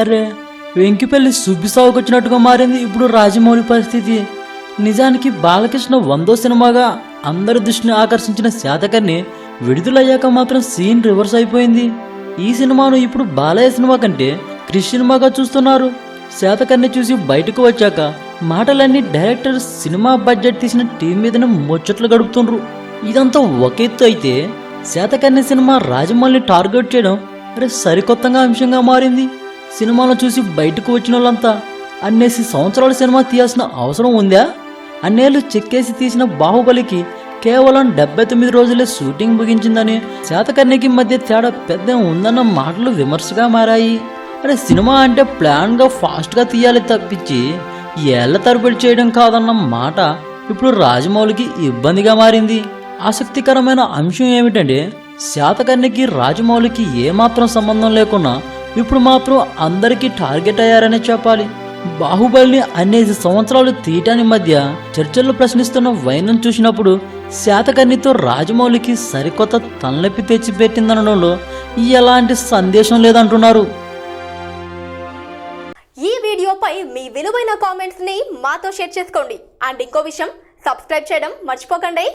అరే వెంకిపల్లి సుబ్బిసావుకొచ్చినట్టుగా మారింది ఇప్పుడు రాజమౌళి పరిస్థితి. నిజానికి బాలకృష్ణ వందో సినిమాగా అందరి దృష్టిని ఆకర్షించిన శాతకర్ణి విడుదలయ్యాక మాత్రం సీన్ రివర్స్ అయిపోయింది. ఈ సినిమాను ఇప్పుడు బాలయ్య సినిమా కంటే క్రిష్ సినిమాగా చూస్తున్నారు. శాతకర్ణి చూసి బయటకు వచ్చాక మాటలన్నీ డైరెక్టర్ సినిమా బడ్జెట్ తీసిన టీం మీదనే ముచ్చట్లు గడుపుతుండ్రు. ఇదంతా ఒక ఎత్తు అయితే శాతకర్ణి సినిమా రాజమౌళిని టార్గెట్ చేయడం అరే సరికొత్తగా అంశంగా మారింది. సినిమాను చూసి బయటకు వచ్చిన వాళ్ళంతా అన్నేసి సంవత్సరాల సినిమా తీయాల్సిన అవసరం ఉందా అన్నేళ్ళు చెక్కేసి తీసిన బాహుబలికి కేవలం డెబ్బై తొమ్మిది రోజులే షూటింగ్ ముగించిందని శాతకర్ణికి మధ్య తేడా పెద్ద ఉందన్న మాటలు విమర్శగా మారాయి. అరే సినిమా అంటే ప్లాన్గా ఫాస్ట్గా తీయాలి తప్పించి ఏళ్ళ తరబడి చేయడం కాదన్న మాట ఇప్పుడు రాజమౌళికి ఇబ్బందిగా మారింది. ఆసక్తికరమైన అంశం ఏమిటంటే శాతకర్ణికి రాజమౌళికి ఏమాత్రం సంబంధం లేకున్నా ఇప్పుడు మాత్రం అందరికీ టార్గెట్ అయ్యారనే చెప్పాలి. బాహుబలిని అనేసి సంవత్సరాలు తీయటాని మధ్య చర్చల్లో ప్రశ్నిస్తున్న వైనం చూసినప్పుడు శాతకర్ణితో రాజమౌళికి సరికొత్త తలనొప్పి తెచ్చిపెట్టిందనడంలో ఎలాంటి సందేశం లేదంటున్నారు. ఈ వీడియోపై మీ విలువైన కామెంట్స్ని మాతో షేర్ చేసుకోండి. అండ్ ఇంకో విషయం సబ్స్క్రైబ్ చేయడం మర్చిపోకండి.